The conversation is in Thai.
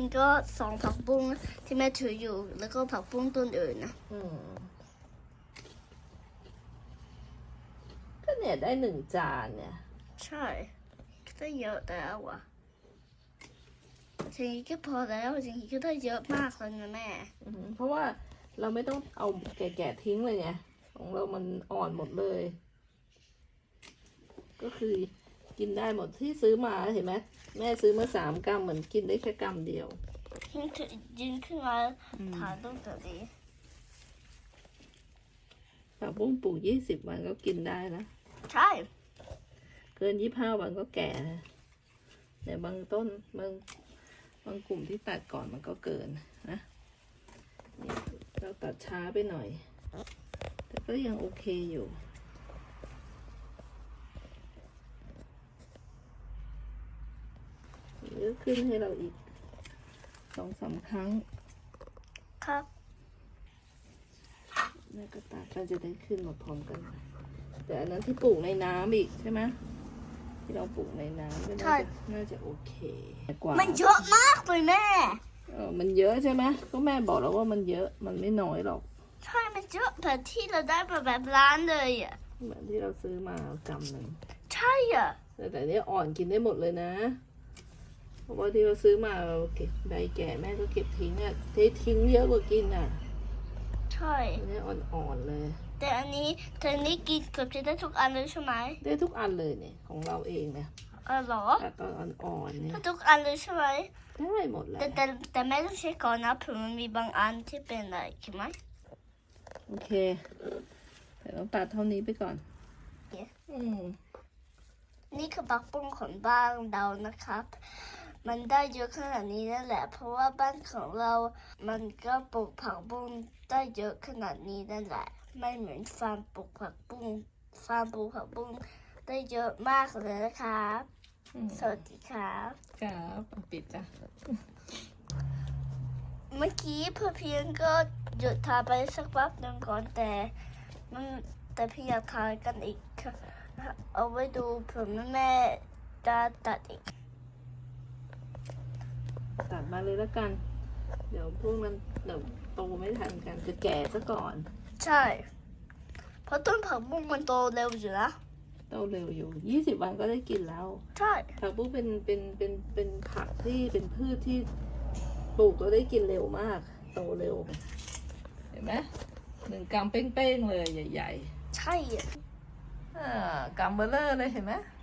พิงก็สองผักบุ้งที่แม่ถืออยู่ แล้วก็ผักบุ้งต้นอื่นนะอืมก็เนี่ยได้หนึ่งจานเนี่ย ใช่ก็ได้เยอะแล้วอะทีนี้ก็พอแล้วทีนี้ก็ได้เยอะมากแล้วนะแม่ อืมเพราะว่าเราไม่ต้องเอาแก่ๆทิ้งเลยไงของเรามันอ่อนหมดเลย ก็คือ กินได้หมดที่ซื้อมาเห็นไหมแม่ซื้อมาสามกรัมเหมือนกินได้แค่กรัมเดียวพิงถือยืนขึ้นมาถ่ายรูปตัวนี้ผักบุ้งปลูกยี่สิบวันก็กินได้นะ ใช่ เกินยี่ห้าวันก็แก่นะแต่บางต้นบางบางกลุ่มที่ตัดก่อนมันก็เกินนะนี่เราตัดช้าไปหน่อย แต่ก็ยังโอเคอยู่ หรื อขึ้นให้เราอีกสองสามครั้ง ครับแม่ก็ตัดก็จะได้ขึ้นมาพร้อมกันแต่อันนั้นที่ปลูกในน้ำอีกใช่ไหมที่เราปลูกในน้ำก็น่าจะน่าจะโอเคกว่ามันเยอะมากเลยแม่เออมันเยอะใช่ไหมก็แม่บอกแล้วว่ามันเยอะมันไม่น้อยหรอกใช่มันเยอะแต่ที่เราได้มาแบบร้านเลยอะเหมือนที่เราซื้อมากำหนึ่งใช่อะแต่แต่เนี้ยอ่อนกินได้หมดเลยนะ เพราะว่าที่เราซื้อมาเราเก็บใบแก่แม่ก็เก็บทิ้งอะเททิ้งเยอะกว่ากินอะใช่อันนี้อ่อนๆเลย แต่อันนี้แต่อันนี้กินเกือบจะได้ทุกอันเลยใช่ไหมได้ทุกอันเลยเนี่ยของเราเองนะอ๋อเหรอแต่ตอนอ่อนๆเนี่ยทุกอันเลยใช่ไหมได้หมดเลยแต่แต่แต่แม่ต้องเช็คก่อนนะเผื่อมันมีบางอันที่เป็นอะไรใช่ไหมโอเคแต่ต้องตัดเท่านี้ไปก่อนอืมนี่คือปักปุ้งของบ้านเรานะครับ มันได้เยอะขนาดนี้นั่นแหละ เพราะว่าบ้านของเรา มันก็ปลูกผักบุ้งได้เยอะขนาดนี้นั่นแหละ ไม่เหมือนฟาร์มปลูกผักบุ้งฟาร์มปลูกผักบุ้งได้เยอะมากเลยนะครับอืมสวัสดีครับครับปิดจ้ะเมื่อกี้เพื่อเพียงก็หยุดทานไปสักแป๊บหนึ่งก่อนแต่มันแต่พี่อยากทานกันอีกค่ะเอาไว้ดูเผื่อแม่จะตัดอีก ตัดมาเลยแล้วกัน เดี๋ยวพวกนั้นเดี๋ยวโตไม่ทันกันจะแก่ซะก่อน ใช่ เพราะต้นผักบุ้งมันโตเร็วอยู่นะโตเร็วอยู่ยี่สิบวันก็ได้กินแล้ว ใช่ ผักบุ้งเป็นเป็นเป็นเป็นผักที่เป็นพืชที่ปลูกแล้วได้กินเร็วมาก โตเร็ว เห็นไหมหนึ่งกรัมเป้งๆเลยใหญ่ใช่อะๆอ่ากรัมเบลเลอร์เลยเห็นไหม